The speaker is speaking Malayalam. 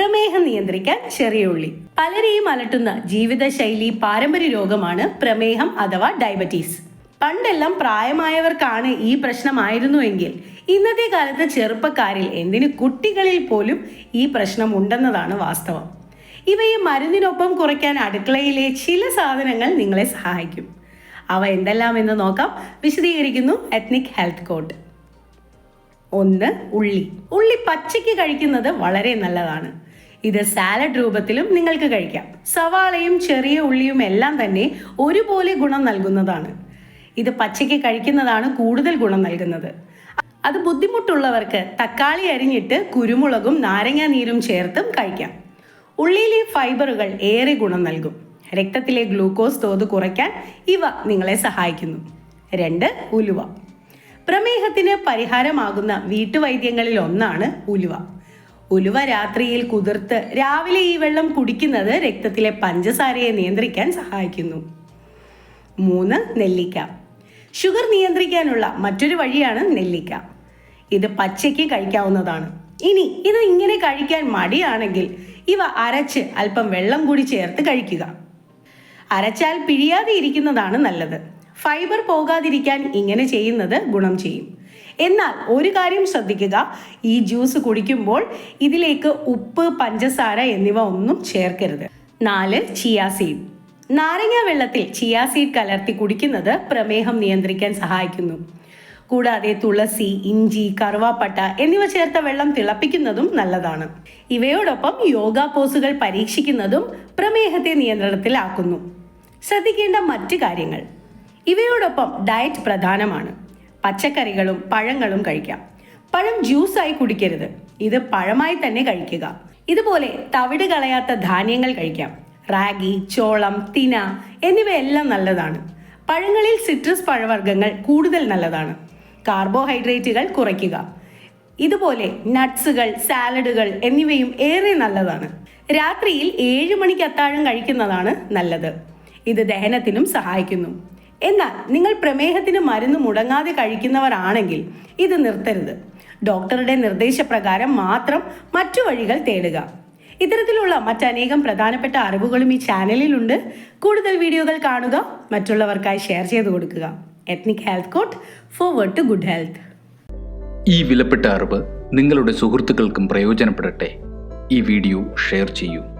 പ്രമേഹം നിയന്ത്രിക്കാൻ ചെറിയ ഉള്ളി. പലരെയും അലട്ടുന്ന ജീവിതശൈലി പാരമ്പര്യ രോഗമാണ് പ്രമേഹം അഥവാ ഡയബറ്റീസ്. പണ്ടെല്ലാം പ്രായമായവർക്കാണ് ഈ പ്രശ്നമായിരുന്നുവെങ്കിൽ ഇന്നത്തെ കാലത്ത് ചെറുപ്പക്കാരിൽ എന്തിന് കുട്ടികളിൽ പോലും ഈ പ്രശ്നം ഉണ്ടെന്നതാണ് വാസ്തവം. ഇവയെ മരുന്നിനൊപ്പം കുറയ്ക്കാൻ അടുക്കളയിലെ ചില സാധനങ്ങൾ നിങ്ങളെ സഹായിക്കും. അവ എന്തെല്ലാം എന്ന് നോക്കാം. വിശദീകരിക്കുന്നു എത്നിക് ഹെൽത്ത് കോഡ് ഒന്ന് ഉള്ളി. ഉള്ളി പച്ചയ്ക്ക് കഴിക്കുന്നത് വളരെ നല്ലതാണ്. ഇത് സാലഡ് രൂപത്തിലും നിങ്ങൾക്ക് കഴിക്കാം. സവാളയും ചെറിയ ഉള്ളിയും എല്ലാം തന്നെ ഒരുപോലെ ഗുണം നൽകുന്നതാണ്. ഇത് പച്ചയ്ക്ക് കഴിക്കുന്നതാണ് കൂടുതൽ ഗുണം നൽകുന്നത്. അത് ബുദ്ധിമുട്ടുള്ളവർക്ക് തക്കാളി അരിഞ്ഞിട്ട് കുരുമുളകും നാരങ്ങാ നീരും ചേർത്തും കഴിക്കാം. ഉള്ളിയിലെ ഫൈബറുകൾ ഏറെ ഗുണം നൽകും. രക്തത്തിലെ ഗ്ലൂക്കോസ് തോത് കുറയ്ക്കാൻ ഇവ നിങ്ങളെ സഹായിക്കുന്നു. രണ്ട് ഉലുവ. പ്രമേഹത്തിന് പരിഹാരമാകുന്ന വീട്ടുവൈദ്യങ്ങളിൽ ഒന്നാണ് ഉലുവ. ഉലുവ രാത്രിയിൽ കുതിർത്ത് രാവിലെ ഈ വെള്ളം കുടിക്കുന്നത് രക്തത്തിലെ പഞ്ചസാരയെ നിയന്ത്രിക്കാൻ സഹായിക്കുന്നു. മൂന്ന് നെല്ലിക്ക. ഷുഗർ നിയന്ത്രിക്കാനുള്ള മറ്റൊരു വഴിയാണ് നെല്ലിക്ക. ഇത് പച്ചയ്ക്ക് കഴിക്കാവുന്നതാണ്. ഇനി ഇത് ഇങ്ങനെ കഴിക്കാൻ മടിയാണെങ്കിൽ ഇവ അരച്ച് അല്പം വെള്ളം കൂടി ചേർത്ത് കഴിക്കുക. അരച്ചാൽ പിഴിയാതെ ഇരിക്കുന്നതാണ് നല്ലത്. ഫൈബർ പോകാതിരിക്കാൻ ഇങ്ങനെ ചെയ്യുന്നത് ഗുണം ചെയ്യും. എന്നാൽ ഒരു കാര്യം ശ്രദ്ധിക്കുക. ഈ ജ്യൂസ് കുടിക്കുമ്പോൾ ഇതിലേക്ക് ഉപ്പ് പഞ്ചസാര എന്നിവ ഒന്നും ചേർക്കരുത്. നാല് ചിയാ സീഡ് നാരങ്ങ വെള്ളത്തിൽ ചിയാ സീഡ് കലർത്തി കുടിക്കുന്നത് പ്രമേഹം നിയന്ത്രിക്കാൻ സഹായിക്കുന്നു. കൂടാതെ തുളസി ഇഞ്ചി കറുവാപ്പട്ട എന്നിവ ചേർത്ത വെള്ളം തിളപ്പിക്കുന്നതും നല്ലതാണ്. ഇവയോടൊപ്പം യോഗ പോസുകൾ പരീക്ഷിക്കുന്നതും പ്രമേഹത്തെ നിയന്ത്രണത്തിലാക്കുന്നു. ശ്രദ്ധിക്കേണ്ട മറ്റു കാര്യങ്ങൾ. ഇവയോടൊപ്പം ഡയറ്റ് പ്രധാനമാണ്. പച്ചക്കറികളും പഴങ്ങളും കഴിക്കാം. പഴം ജ്യൂസായി കുടിക്കരുത്. ഇത് പഴമായി തന്നെ കഴിക്കുക. ഇതുപോലെ തവിട് കളയാത്ത ധാന്യങ്ങൾ കഴിക്കാം. റാഗി ചോളം തിന എന്നിവയെല്ലാം നല്ലതാണ്. പഴങ്ങളിൽ സിട്രസ് പഴവർഗങ്ങൾ കൂടുതൽ നല്ലതാണ്. കാർബോഹൈഡ്രേറ്റുകൾ കുറയ്ക്കുക. ഇതുപോലെ നട്ട്സുകൾ സാലഡുകൾ എന്നിവയും ഏറെ നല്ലതാണ്. രാത്രിയിൽ ഏഴ് മണിക്ക് അത്താഴം കഴിക്കുന്നതാണ് നല്ലത്. ഇത് ദഹനത്തിനും സഹായിക്കുന്നു. എന്നാൽ നിങ്ങൾ പ്രമേഹത്തിന് മരുന്ന് മുടങ്ങാതെ കഴിക്കുന്നവരാണെങ്കിൽ ഇത് നിർത്തരുത്. ഡോക്ടറുടെ നിർദ്ദേശപ്രകാരം മാത്രം മറ്റു വഴികൾ തേടുക. ഇത്തരത്തിലുള്ള മറ്റനേകം പ്രധാനപ്പെട്ട അറിവുകളും ഈ ചാനലിലുണ്ട്. കൂടുതൽ വീഡിയോകൾ കാണുക മറ്റുള്ളവർക്കായി ഷെയർ ചെയ്ത് കൊടുക്കുക. Ethnic health court forward to good health ഈ വിലപ്പെട്ട അറിവ് നിങ്ങളുടെ സുഹൃത്തുക്കൾക്കും പ്രയോജനപ്പെടട്ടെ. ഈ വീഡിയോ ഷെയർ ചെയ്യൂ.